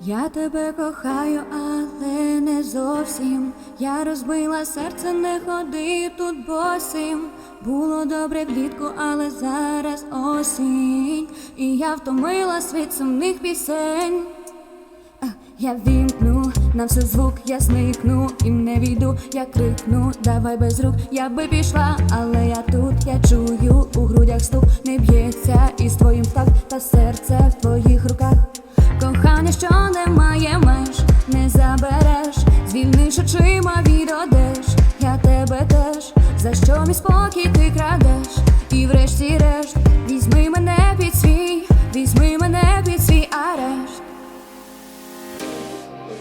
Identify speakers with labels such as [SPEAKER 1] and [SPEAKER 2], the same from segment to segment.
[SPEAKER 1] Я тебе кохаю, але не зовсім. Я розбила серце, не ходи тут босим. Було добре влітку, але зараз осінь. І я втомилась від сумних пісень. Я вімкну, на все звук я зникну і не війду, я крикну, давай без рук, я би пішла, але я тут, я чую у грудях стук, за що мій спокій ти крадеш, і врешті-решт, візьми мене під свій, візьми мене під свій арешт.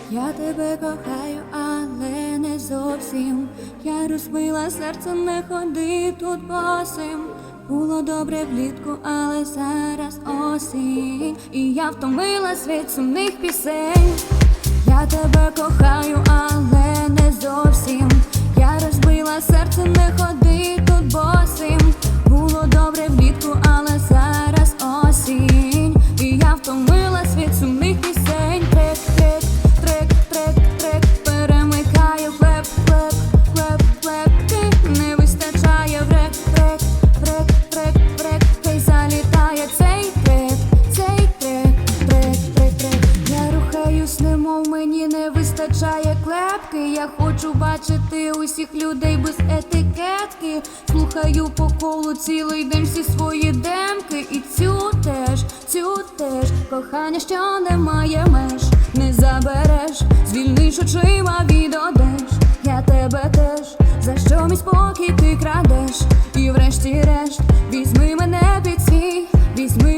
[SPEAKER 1] Я тебе кохаю, але не зовсім. Я розбила серце, не ходи тут босим. Було добре влітку, але зараз осінь. І я втомилась від сумних пісень. Я тебе кохаю, вистачає клепки. Я хочу бачити усіх людей без етикетки. Слухаю по колу цілий день всі свої демки. І цю теж, цю теж кохання, що не має меж, не забереш, звільниш очима від одеж. Я тебе теж, за що мій спокій ти крадеш. І врешті-решт, візьми мене під свій, візьми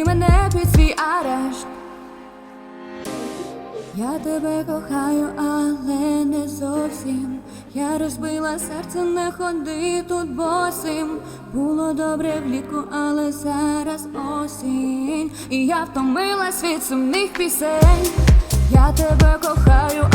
[SPEAKER 1] Тебе кохаю, але не зовсім. Я розбила серце, не ходи тут босим. Було добре влітку, але зараз осінь. І я втомилась від сумних пісень. Я тебе кохаю,